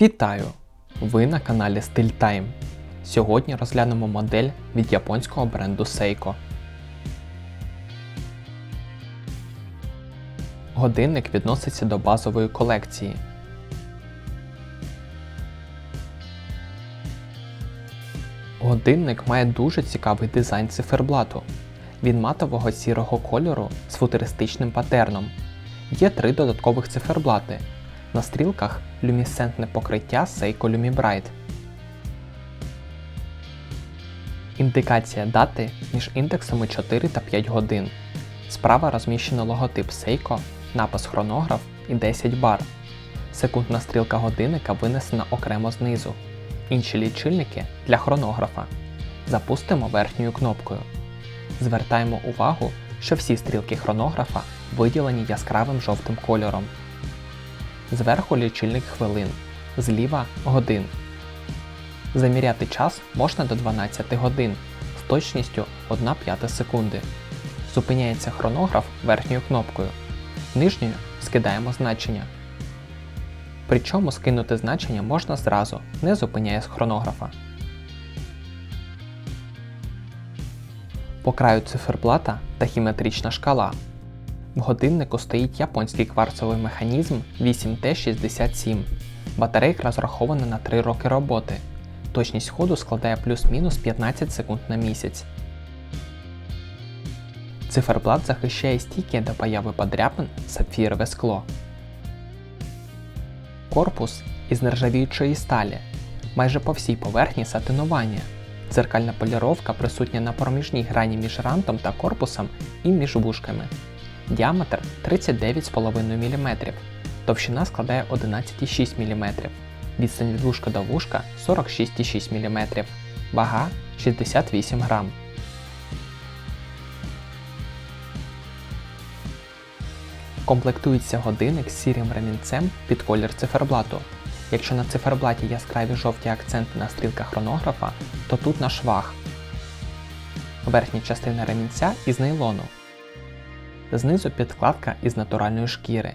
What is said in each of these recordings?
Вітаю! Ви на каналі StyleTime. Сьогодні розглянемо модель від японського бренду Seiko. Годинник відноситься до базової колекції. Годинник має дуже цікавий дизайн циферблату. Він матового сірого кольору з футуристичним патерном. Є три додаткових циферблати. На стрілках люмісцентне покриття Seiko LumiBrite. Індикація дати між індексами 4 та 5 годин. Справа розміщено логотип Seiko, напис хронограф і 10 бар. Секундна стрілка годинника винесена окремо знизу. Інші лічильники для хронографа. Запустимо верхньою кнопкою. Звертаємо увагу, що всі стрілки хронографа виділені яскравим жовтим кольором. Зверху лічильник хвилин, зліва годин. Заміряти час можна до 12 годин з точністю 1 п'ята секунди. Зупиняється хронограф верхньою кнопкою. Нижньою скидаємо значення. Причому скинути значення можна зразу, не зупиняє з хронографа. По краю циферблата тахіметрична шкала. В годиннику стоїть японський кварцовий механізм 8T67. Батарейка розрахована на 3 роки роботи. Точність ходу складає плюс-мінус 15 секунд на місяць. Циферблат захищає стійке до появи подряпин сапфірове скло. Корпус із нержавіючої сталі. Майже по всій поверхні сатинування. Дзеркальна поліровка присутня на проміжній грані між рантом та корпусом і між вушками. Діаметр 39,5 мм. Товщина складає 11,6 мм. Відстань від вушка до вушка 46,6 мм. Вага 68 грам. Комплектується годинник з сірим ремінцем під колір циферблату. Якщо на циферблаті яскраві жовті акценти на стрілках хронографа, то тут на швах. Верхня частина ремінця із нейлону. Знизу підкладка із натуральної шкіри.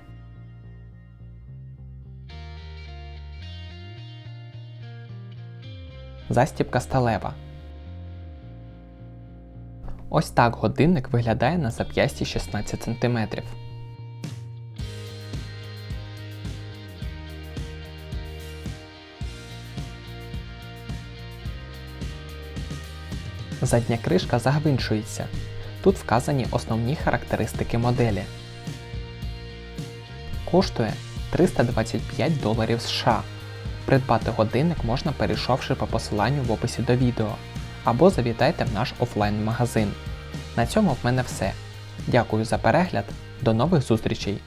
Застібка сталева. Ось так годинник виглядає на зап'ясті 16 см. Задня кришка загвинчується. Тут вказані основні характеристики моделі. Коштує 325 доларів США. Придбати годинник можна перейшовши по посиланню в описі до відео або завітайте в наш офлайн-магазин. На цьому в мене все. Дякую за перегляд, до нових зустрічей!